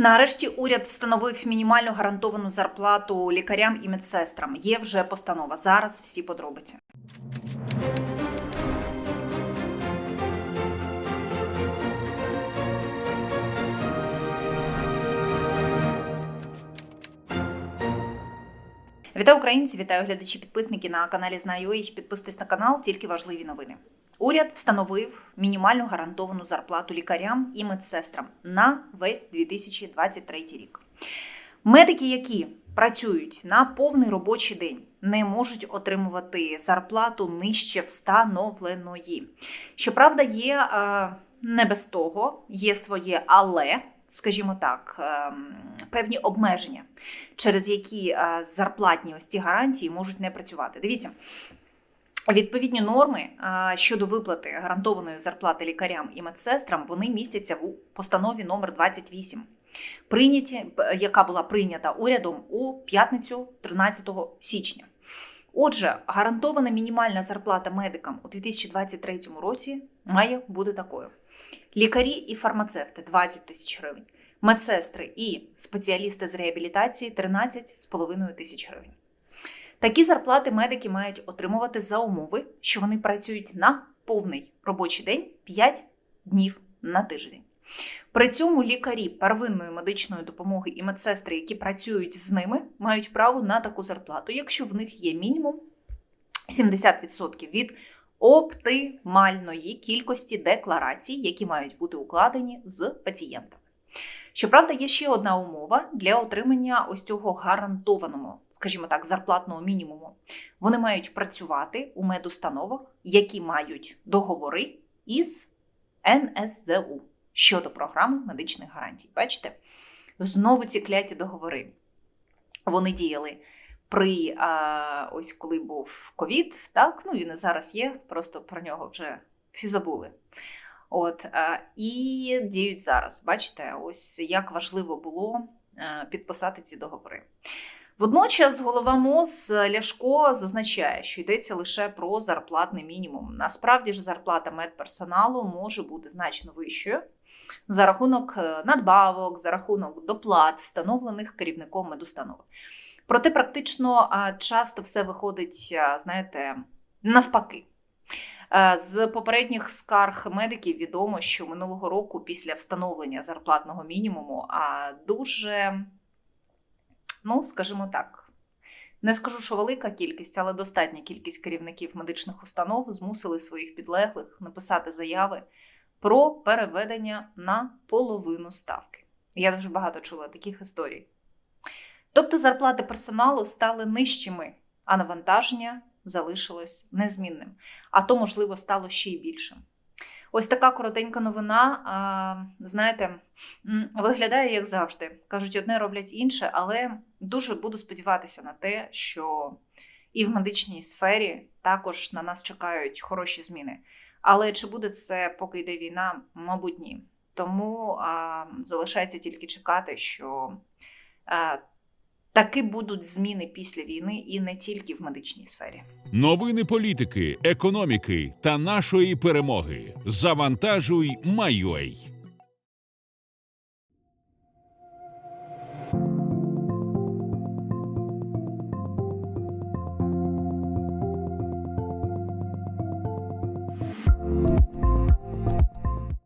Нарешті уряд встановив мінімальну гарантовану зарплату лікарям і медсестрам. Є вже постанова. Зараз всі подробиці. Вітаю українці, вітаю глядачі, підписники на каналі Знаю.ua. Підписуйтесь на канал, тільки важливі новини. Уряд встановив мінімальну гарантовану зарплату лікарям і медсестрам на весь 2023 рік. Медики, які працюють на повний робочий день, не можуть отримувати зарплату нижче встановленої. Щоправда, є е, не без того, є своє але, скажімо так, е, певні обмеження, через які е, зарплатні ось ці гарантії можуть не працювати. Дивіться. Відповідні норми щодо виплати гарантованої зарплати лікарям і медсестрам вони містяться в постанові номер 28, прийняті, яка була прийнята урядом у п'ятницю 13 січня. Отже, гарантована мінімальна зарплата медикам у 2023 році має бути такою: лікарі і фармацевти 20 тисяч гривень, медсестри і спеціалісти з реабілітації 13,5 тисяч гривень. Такі зарплати медики мають отримувати за умови, що вони працюють на повний робочий день 5 днів на тиждень. При цьому лікарі первинної медичної допомоги і медсестри, які працюють з ними, мають право на таку зарплату, якщо в них є мінімум 70% від оптимальної кількості декларацій, які мають бути укладені з пацієнтами. Щоправда, є ще одна умова для отримання ось цього гарантованого, скажімо так, зарплатного мінімуму. Вони мають працювати у медустановах, які мають договори із НСЗУ щодо програми медичних гарантій. Бачите? Знову ці кляті договори. Вони діяли при а, ось коли був ковід, так ну він і зараз є, просто про нього вже всі забули. От е, і діють зараз. Бачите, ось як важливо було е, підписати ці договори. Водночас голова МОЗ Ляшко зазначає, що йдеться лише про зарплатний мінімум. Насправді ж зарплата медперсоналу може бути значно вищою за рахунок е, надбавок, за рахунок доплат, встановлених керівником медустанови. Проте практично часто все виходить, знаєте, навпаки. Е, З попередніх скарг медиків відомо, що минулого року, після встановлення зарплатного мінімуму, дуже, ну скажімо так, не скажу, що велика кількість, але достатня кількість керівників медичних установ змусили своїх підлеглих написати заяви про переведення на половину ставки. Я дуже багато чула таких історій. Тобто зарплати персоналу стали нижчими, а навантаження залишилось незмінним а то, можливо, стало ще й більшим. Ось така коротенька новина. Знаєте, виглядає як завжди. Кажуть, одне роблять інше, але дуже буду сподіватися на те, що і в медичній сфері також на нас чекають хороші зміни. Але чи буде це, поки йде війна? Мабуть, ні. Тому а, залишається тільки чекати, що а, таки будуть зміни після війни і не тільки в медичній сфері. Новини політики, економіки та нашої перемоги. Завантажуй Майой.